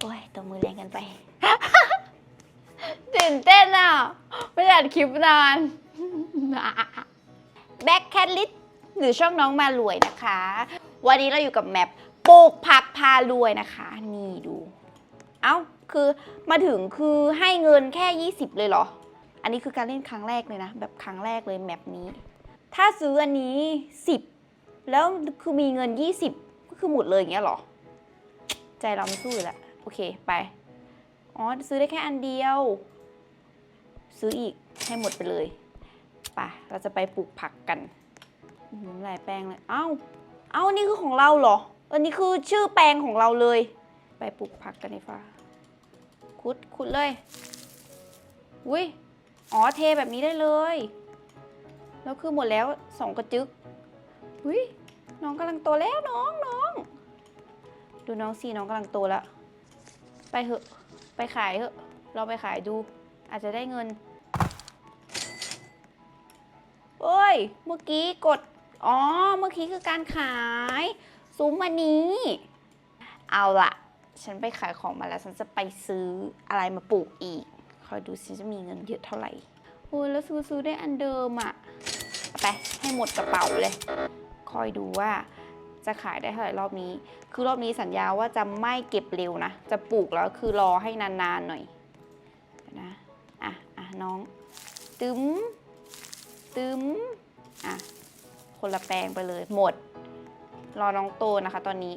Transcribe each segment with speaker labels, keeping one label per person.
Speaker 1: โอ้ยตัวมือแรงกันไป ตื่นเต้นอะ ไม่ได้อัดคลิปนาน แบ็คแคทลิสหรือช่องน้องมารวยนะคะ วันนี้เราอยู่กับแมปปลูกผักพารวยนะคะ นี่ดู เอ้า คือมาถึงคือให้เงินแค่ 20 เลยเหรอ อันนี้คือการเล่นครั้งแรกเลยนะ แบบครั้งแรกเลยแมปนี้ ถ้าซื้ออันนี้ 10 แล้วคือมีเงิน 20 ก็คือหมดเลยอย่างเงี้ยเหรอ ใจเราไม่สู้อยู่แล้ว อเคไป อ๋อ ซื้อได้แค่อันเดียว ซื้ออีกให้หมดไปเลยไปเราจะไปปลูกผักกันอื้อหือหลายแปลงเลย เอ้า เอ้านี่คือของเราเหรอ อันนี้คือชื่อแปลงของเราเลย ไปปลูกผักกันดีฟ้าขุดขุดเลย อุ้ย อ๋อเทแบบนี้ได้เลย แล้วคือหมดแล้วสองกระจึก อุ้ยน้องกำลังโตแล้วน้องน้อง ดูน้องสิน้องกำลังโตแล้ว ไปเถอะ ไปขายเถอะ เราไปขายดู อาจจะได้เงินเอ้ย เมื่อกี้กด อ๋อ เมื่อกี้คือการขายซุ้มอันนี้ เอาละฉันไปขายของมาแล้วฉันจะไปซื้ออะไรมาปลูกอีก คอยดูสิจะมีเงินเยอะเท่าไหร่ โอ้ยแล้วซื้อซื้อได้อันเดิมอะไปให้หมดกระเป๋าเลย คอยดูว่า จะขายได้เท่าไหร่รอบนี้ คือรอบนี้สัญญาว่าจะไม่เก็บเร็วนะ จะปลูกแล้วคือรอให้นานๆหน่อยนะอะอะน้อง ตึมตึมอะคนละแปลงไปเลยหมด รอน้องโตนะคะตอนนี้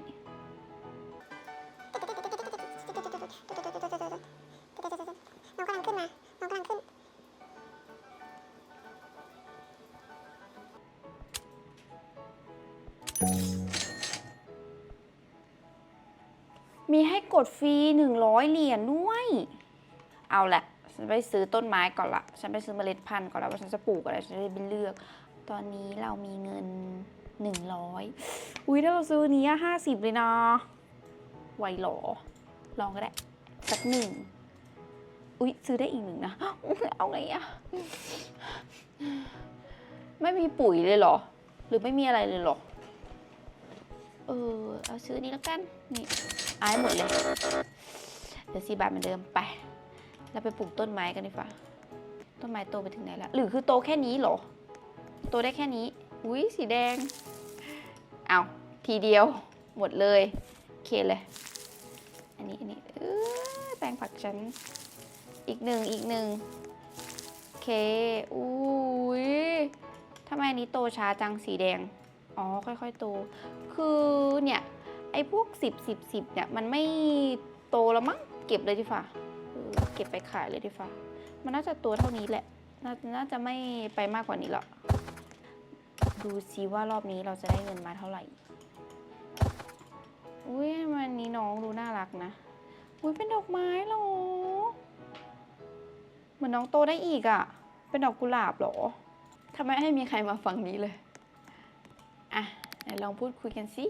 Speaker 2: มี
Speaker 1: ให้กดฟรี 100 เหรียญด้วย เอาละ ฉันไปซื้อต้นไม้ก่อนละ ฉันไปซื้อเมล็ดพันธุ์ก่อนละว่าฉันจะปลูกอะไร ฉันจะได้ไปเลือก ตอนนี้เรามีเงิน 100 อุ้ยถ้าเราซื้อนี้ห้าสิบเลยนะไหวหรอ ลองก็ได้ สักหนึ่ง อุ้ยซื้อได้อีกหนึ่งนะ เอาไงอะไม่มีปุ๋ยเลยเหรอ หรือไม่มีอะไรเลยเหรอ เออ เอาซื้อนี้แล้วกัน นี่ เอาให้หมดเลยเดี๋ยวสี่บาทเหมือนเดิมไปเราไปปลูกต้นไม้กันดีกว่าต้นไม้โตไปถึงไหนแล้ว หรือคือโตแค่นี้เหรอ โตได้แค่นี้ อุ้ยสีแดง เอาทีเดียว หมดเลยโอเคเลย อันนี้อันนี้เออแปลงผักฉัน อีกหนึ่งอีกหนึ่งโอเค อุ้ยทำไมอันนี้โตช้าจังสีแดง อ๋อ ค่อยๆโต คือเนี่ย ไอ้พวก 10 10 10เนี่ยมันไม่โตแล้วมั้งเก็บเลยดีฝ่าเก็บไปขายเลยดีฝ่ามันน่าจะตัวเท่านี้แหละนน่าจะไม่ไปมากกว่านี้หรอกดูซิว่ารอบนี้เราจะได้เงินมาเท่าไหร่อุ้ยวันนี้น้องดูน่ารักนะอุ้ยเป็นดอกไม้หรอ เหมือนน้องโตได้อีกอะ่ะ เป็นดอกกุหลาบหรอทำไมให้มีใครมาฟังนี้เลย อะไหนลองพูดคุยกันสิ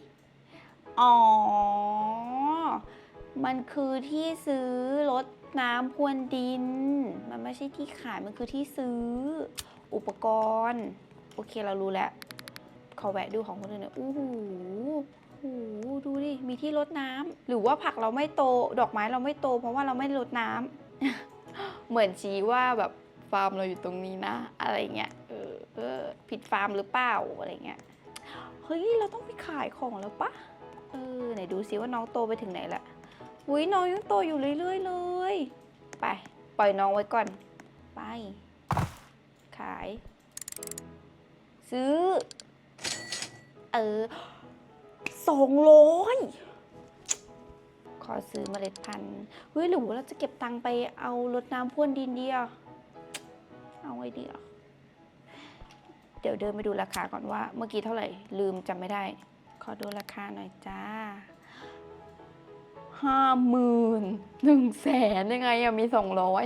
Speaker 1: อ๋อ มันคือที่ซื้อรถน้ำพรวนดิน มันไม่ใช่ที่ขาย มันคือที่ซื้อ อุปกรณ์ โอเคเรารู้แล้ว ขอแวะดูของคนอื่นหน่อยอู้หูโอ้โหดูดิ มีที่รดน้ำหรือว่าผักเราไม่โต ดอกไม้เราไม่โต เพราะว่าเราไม่ได้รดน้ำเหมือนชี้ว่าแบบฟาร์มเราอยู่ตรงนี้นะ อะไรเงี้ย เออเออผิดฟาร์มหรือเปล่า อะไรเงี้ย เฮ้ย เราต้องไปขายของแล้วปะ เออไหนดูซิว่าน้องโตไปถึงไหนละอุ้ยน้องยังโตอยู่เรื่อยๆเลย ไป ปล่อยน้องไว้ก่อน ไป ขาย ซื้อ เออสองร้อยขอซื้อเมล็ดพันธุ์เฮ้ยหรือว่าเราจะเก็บตังค์ไปเอารดน้ำพ่วนดินดีอะเอาไว้ดีอะเดี๋ยวเดินไปดูราคาก่อนว่าเมื่อกี้เท่าไหร่ลืมจำไม่ได้ ขอดูราคาหน่อยจ้าห้าหมื่นหนึ่งแสนยังไงอะมีสองร้อย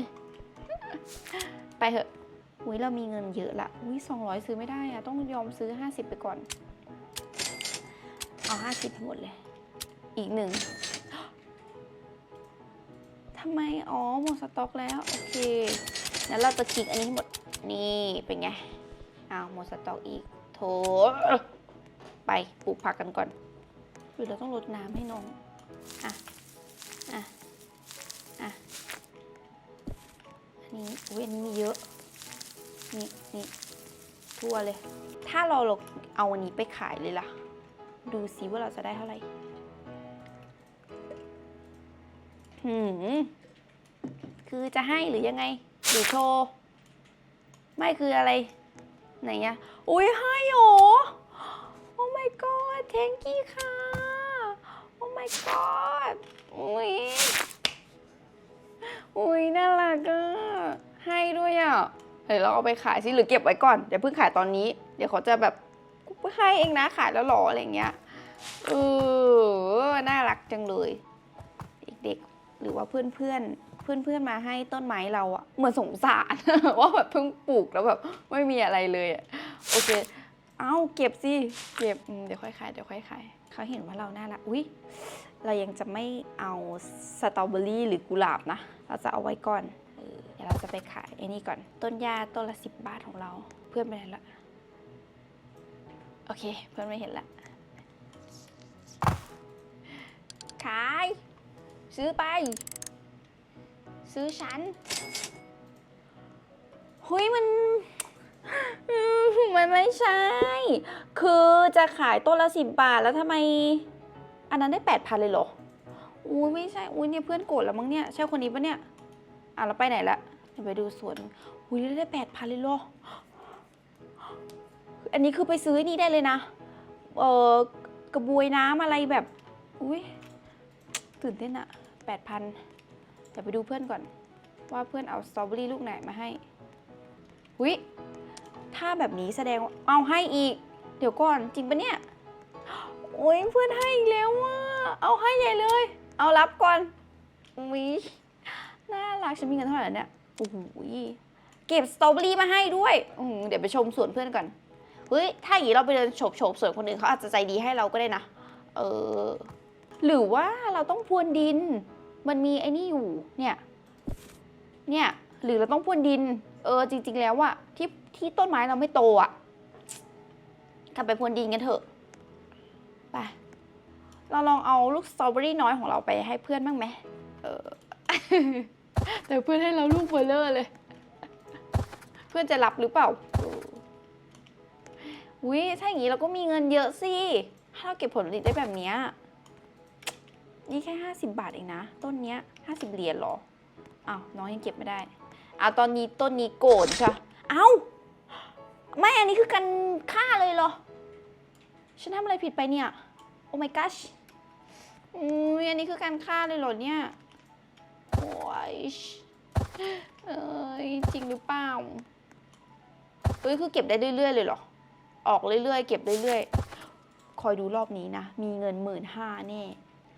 Speaker 1: ไปเถอะอุ้ยเรามีเงินเยอะละอุ้ยสองร้อยซื้อไม่ได้อะต้องยอมซื้อห้าสิบไปก่อน เอาห้าสิบหมดเลย อีกหนึ่งทำไม อ๋อ หมดสต็อกแล้ว โอเคงั้นเราจะคลิกอันนี้ให้หมด นี่ เป็นไง เอาหมดสต็อกอีก โถ ไปปลูกผักกันก่อนคือเราต้องรดน้ำให้น้อง อะ อะ อะ อันนี้เว้นมีเยอะ นี่นี่ทั่วเลย ถ้าเราเอาอันนี้ไปขายเลยล่ะ ดูสิว่าเราจะได้เท่าไหร่หืมคือจะให้หรือยังไง หรือโชว์ ไม่คืออะไร ไหนอะอุ้ยให้โห god thank you ค่ะ โอ้ my god อุ้ยอุ้ยน่ารักอะให้ด้วยอะ เดี๋ยวเราเอาไปขายสิหรือเก็บไว้ก่อนอย่าเพิ่งขายตอนนี้ เดี๋ยวเขาจะแบบให้เองนะขายแล้วหรออะไรเงี้ยเออน่ารักจังเลย เด็กๆ หรือว่าเพื่อนๆเพื่อนๆมาให้ต้นไม้เราอะเหมือนสงสารว่าแบบเพิ่งปลูกแล้วแบบไม่มีอะไรเลยอะโอเค เอาเก็บสิ เก็บอืมเดี๋ยวค่อยขายเดี๋ยวค่อยขายเขาเห็นว่าเราน่ารัก อุ๊ย เรายังจะไม่เอาสตรอเบอรี่หรือกุหลาบนะ เราจะเอาไว้ก่อนเออเดี๋ยวเราจะไปขายไอ้นี่ก่อน ต้นหญ้าต้นละสิบบาทของเรา เพื่อนไปไหนละ โอเค เพื่อนไม่เห็นละ ขาย ซื้อไป ซื้อฉันเฮ้ยมัน มันไม่ใช่ คือจะขายต้นละสิบบาทแล้วทำไม อันนั้นได้แปดพันเลยเหรอ อุ้ยไม่ใช่ อุ้ยเนี่ยเพื่อนโกรธแล้วมั้งเนี่ย ใช่คนนี้ปะเนี่ย อะเราไปไหนละเดี๋ยวไปดูสวน อุ้ยได้แปดพันเลยเหรอ อันนี้คือไปซื้อนี่ได้เลยนะ เออกระบวยน้ำอะไรแบบ อุ้ยตื่นเต้นอะแปดพันเดี๋ยวไปดูเพื่อนก่อน ว่าเพื่อนเอาสตรอเบอรี่ลูกไหนมาให้อุ้ย ถ้าแบบนี้แสดงเอาให้อีก เดี๋ยวก่อนจริงปะเนี่ย โอ้ยเพื่อนให้อีกแล้วว่ะเอาให้ใหญ่เลย เอารับก่อนอุ้ยน่ารักฉันมีเงินเท่าไหร่เนี่ยโอ้โหเก็บสตรอเบอรี่มาให้ด้วยอืเดี๋ยวไปชมสวนเพื่อนก่อนเฮ้ยถ้าอย่างนี้เราไปเดินโฉบโฉบสวนคนอื่นเขาอาจจะใจดีให้เราก็ได้นะเออหรือว่าเราต้องพรวนดิน มันมีไอ้นี่อยู่เนี่ยเนี่ย หรือเราต้องพรวนดิน เออจริง ๆ แล้วอะที่ที่ต้นไม้เราไม่โตอะกลับไปพรวนดินกันเถอะไปเราลองเอาลูกสตรอเบอรี่น้อยของเราไปให้เพื่อนบ้างไหมเออแต่เพื่อนให้เราลูกเบลเลอร์เลย เพื่อนจะรับหรือเปล่าอุ้ยถ้าอย่างนี้เราก็มีเงินเยอะสิถ้าเราเก็บผลผลิตได้แบบนี้นี่แค่ 50 บาทเองนะ ต้นเนี้ย 50 เหรียญหรอ อ้าว น้องยังเก็บไม่ได้ เอาตอนนี้ต้นนี้โกรธใช่เอ้าไม่อันนี้คือการฆ่าเลยเหรอ ฉันทำอะไรผิดไปเนี่ย โอ้ my gosh อุ้ยอันนี้คือการฆ่าเลยเหรอเนี่ย โอ้ยเอ้ยจริงหรือเปล่าเฮ้ยคือเก็บได้เรื่อยๆเลยเหรอ ออกเรื่อยๆ เก็บเรื่อยๆ คอยดูรอบนี้นะ มีเงินหมื่นห้าแน่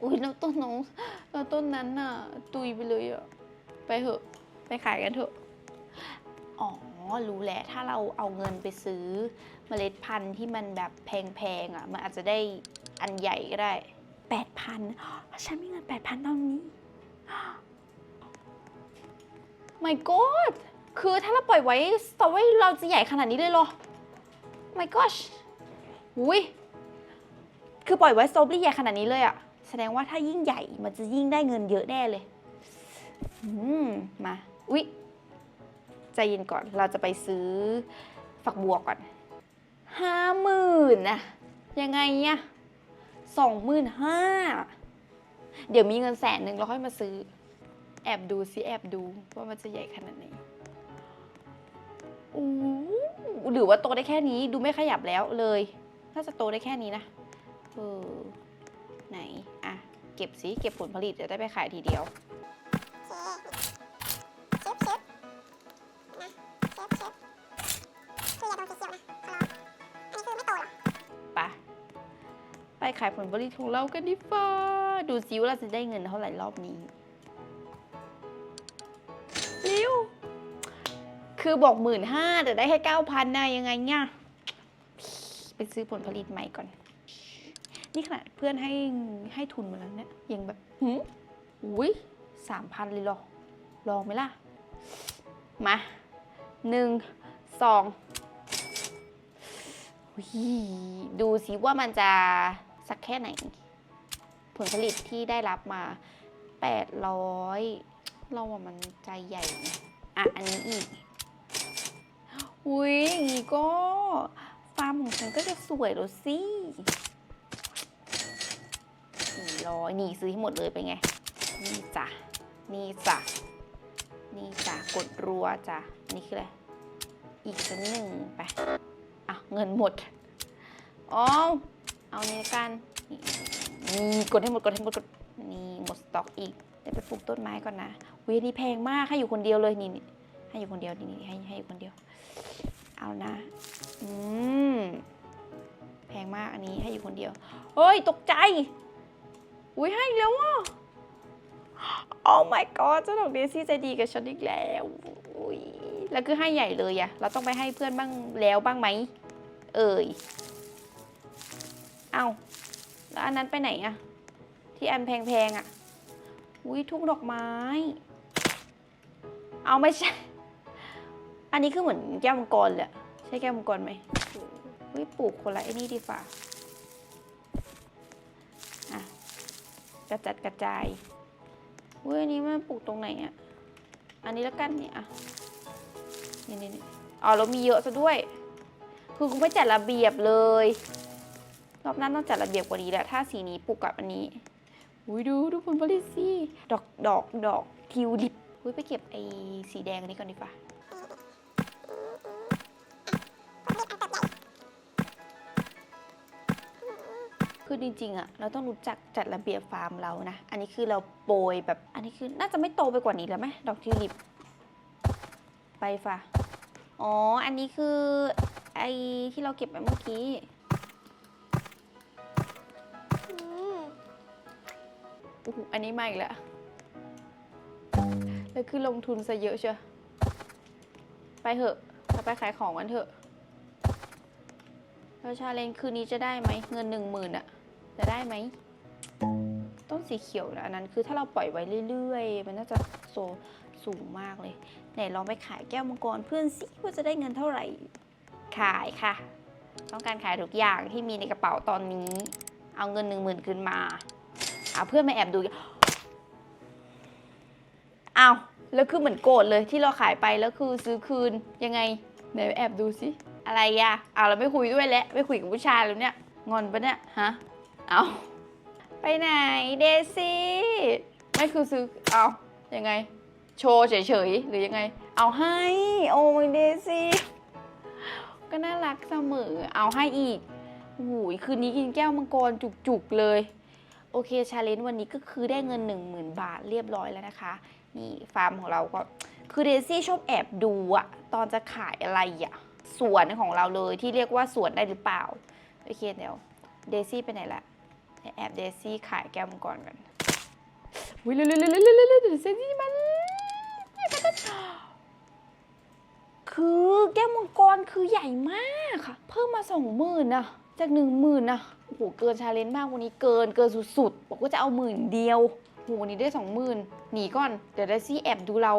Speaker 1: อุ้ยแล้วต้นน้องแล้วต้นนั้นน่ะ ตุยไปเลยอะไปเถอะ ไปขายกันเถอะ อ๋อ รู้แล้ว ถ้าเราเอาเงินไปซื้อเมล็ดพันธุ์ที่มันแบบแพงๆอะ มันอาจจะได้อันใหญ่ก็ได้แปดพันฉันมีเงินแปดพันตอนนี้ my god คือถ้าเราปล่อยไว้สตรอเบอรี่เราจะใหญ่ขนาดนี้เลยเหรอ my gosh อุ้ยคือปล่อยไว้สตรอเบอรี่ใหญ่ขนาดนี้เลยอะแสดงว่าถ้ายิ่งใหญ่มันจะยิ่งได้เงินเยอะแน่เลย อืม มา อุ๊ยใจเย็นก่อนเราจะไปซื้อฝักบัวก่อนห้าหมื่นนะยังไงเนี่ยสองหมื่นห้าเดี๋ยวมีเงินแสนหนึ่งเราค่อยมาซื้อ แอบดูซิแอบดูว่ามันจะใหญ่ขนาดไหนอู้หรือว่าโตได้แค่นี้ดูไม่ขยับแล้วเลยน่าจะโตได้แค่นี้นะเออไหน อะ เก็บสิเก็บผลผลิตจะได้ไปขายทีเดียว
Speaker 2: ขา
Speaker 1: ยผลผลิตของเรากันดีฟ้าดูซิว่าเราจะได้เงินเท่าไหร่รอบนี้เร็วคือบอกหมื่นห้าแต่ได้แค่เก้าพันนะยังไงเนี่ยไปซื้อผลผลิตใหม่ก่อน นี่ขนาดเพื่อนให้ให้ทุนมาแล้วเนี่ยยังแบบหืมอุ้ยสามพันเลยหรอ ลองไหมล่ะ มาหนึ่งสองดูสิว่ามันจะ สักแค่ไหน ผลผลิตที่ได้รับมา 800 เราว่ามันใจใหญ่นะอะ อันนี้อีก อุ้ยอย่างงี้ก็ ฟาร์มของฉันก็จะสวยแล้วสิสี่ร้อยนี่ซื้อให้หมดเลยไปไง นี่จ้ะ นี่จ้ะ นี่จ้ะ กดรัวจ้ะ นี่คืออะไร อีกสักหนึ่งไป อะ เงินหมดอ๋อ เอานี้ละกันนี่นี่กดให้หมดกดให้หมดกดนี่หมดสต็อกอีกเดี๋ยวไปปลูกต้นไม้ก่อนนะวีนี่แพงมากให้อยู่คนเดียวเลยนี่นี่ให้อยู่คนเดียวนี่นี่ให้ให้อยู่คนเดียว เอานะอืมแพงมากอันนี้ให้อยู่คนเดียวเฮ้ยตกใจอุ้ยให้อีกแล้วว่ะโอ้ my god เจ้าดอกเดซี่ใจดีกับฉันอีกแล้วอุ้ยแล้วคือให้ใหญ่เลยอะเราต้องไปให้เพื่อนบ้างแล้วบ้างไหม เอ่ย เอาแล้วอันนั้นไปไหนอะที่อันแพงๆอะอุ้ยทุ่งดอกไม้ เอาไม่ใช่ อันนี้คือเหมือนแก้วมังกรเลยใช่แก้วมังกรไหมอุ้ยปลูกคนละไอ้นี่ดีฝ่าอะกระจัดกระจายอุ้ยอันนี้มันปลูกตรงไหนอะอันนี้แล้วกันเนี่ยอะนี่นี่นี่อ๋อเรามีเยอะซะด้วย คือกูไม่จัดระเบียบเลย รอบหนั้นต้องจัดระเบียบกว่านี้แหละ ถ้าสีนี้ปลูกกับอันนี้อุ้ยดูดูผลผลิตสิดอกดอกดอกทิวลิปอุ้ยไปเก็บไอ้สีแดงอันนี้ก่อนดีกว่าคือจริงๆอะเราต้องรู้จักจัดระเบียบฟาร์มเรานะ อันนี้คือเราโปรยแบบ อันนี้คือน่าจะไม่โตไปกว่านี้แล้วไหมดอกทิวลิป ไปฝ่ะ อ๋อ อันนี้คือไอ้ที่เราเก็บไปเมื่อกี้
Speaker 2: อ้
Speaker 1: โหอันนี้มาอีกแล้ว แล้วคือลงทุนซะเยอะเชียวไปเถอะเราไปขายของกันเถอะแล้วชาเลนคืนนี้จะได้ไหมเงินหนึ่งหมื่นอะจะได้ไหมต้นสีเขียวนะอันนั้นคือถ้าเราปล่อยไว้เรื่อยๆ มันน่าจะโซสูงมากเลย ไหนลองไปขายแก้วมังกรเพื่อนสิว่าจะได้เงินเท่าไหร่ ขายค่ะ ต้องการขายทุกอย่างที่มีในกระเป๋าตอนนี้ เอาเงินหนึ่งหมื่นคืนมา เอาเพื่อนมาแอบดูอีกอ้าแล้วคือเหมือนโกรธเลยที่เราขายไปแล้วคือซื้อคืนยังไงไหนแอบดูสิอะไรอะเอาเราไม่คุยด้วยแล้วไม่คุยกับผู้ชายแล้วเนี่ยงอนปะเนี่ยฮะเอาไปไหนเดซี่ไม่คือซื้อเอายังไง โชว์เฉยๆหรือยังไง เอาให้ โอ้ยเดซี่ก็น่ารักเสมอเอาให้อีกโอ้โหคืนนี้กินแก้วมังกรจุกๆเลย อเคชาเลนจ์วันนี้ก็คือได้เงิน 10,000 บาทเรียบร้อยแล้วนะคะ นี่ฟาร์มของเราก็คือเดซี่ชอบแอบดูอะตอนจะขายอะไรอะสวนของเราเลยที่เรียกว่าสวนได้หรือเปล่า โอเคเดี๋ยวเดซี่ไปไหนละเดี๋ยวแอบเดซี่ขายแก้วมังกรกันวิเร็วๆๆๆๆๆๆเดี๋ยวเดซี่มันคือแก้วมังกรคือใหญ่มากค่ะ เพิ่มมาสองหมื่นนะ จากหนึ่งหมื่นนะโอ้โหเกินชาเลนจ์มากวันนี้เกินเกินสุดๆ บอกว่าจะเอาหมื่นเดียวโหวันนี้ได้สองหมื่นหนีก่อน เดี๋ยวได้ซี่แอบดูเรา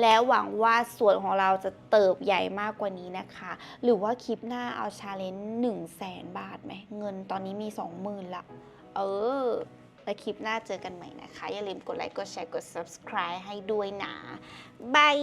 Speaker 1: แล้วหวังว่าส่วนของเราจะเติบใหญ่มากกว่านี้นะคะ หรือว่าคลิปหน้าเอาชาเลนจ์หนึ่งแสนบาทไหม เงินตอนนี้มีสองหมื่นละ เออแล้วคลิปหน้าเจอกันใหม่นะคะ อย่าลืมกดไลค์ กดแชร์ กด subscribe ให้ด้วยนะบาย